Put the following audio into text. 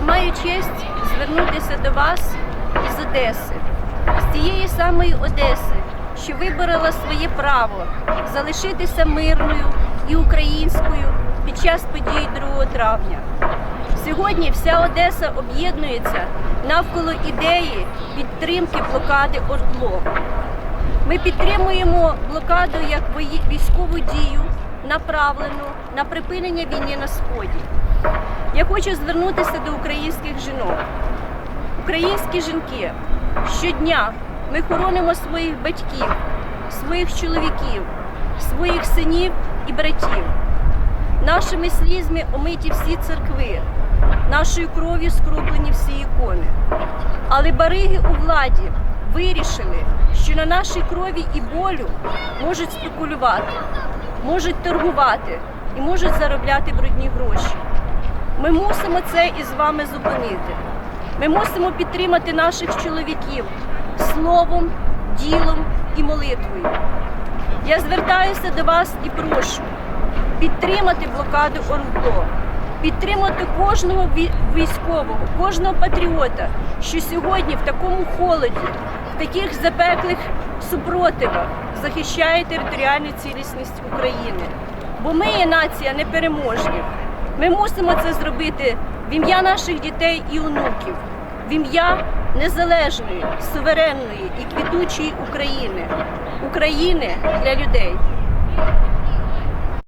маю честь звернутися до вас із Одеси, з тієї самої Одеси, що виборола своє право залишитися мирною і українською під час подій 2 травня. Сьогодні вся Одеса об'єднується навколо ідеї підтримки блокади ОРДЛО. Ми підтримуємо блокаду як військову дію, направлену на припинення війни на сході. Я хочу звернутися до українських жінок. Українські жінки, щодня ми хоронимо своїх батьків, своїх чоловіків, своїх синів і братів. Нашими слізьми омиті всі церкви, нашою кров'ю скроплені всі ікони. Але бариги у владі вирішили, що на нашій крові і болю можуть спекулювати, можуть торгувати і можуть заробляти брудні гроші. Ми мусимо це із вами зупинити. Ми мусимо підтримати наших чоловіків словом, ділом і молитвою. Я звертаюся до вас і прошу підтримати блокаду ОРДЛО, підтримати кожного військового, кожного патріота, що сьогодні в такому холоді, в таких запеклих супротивах захищає територіальну цілісність України. Бо ми є нація непереможні. Ми мусимо це зробити в ім'я наших дітей і онуків, в ім'я незалежної, суверенної і квітучої України, України для людей.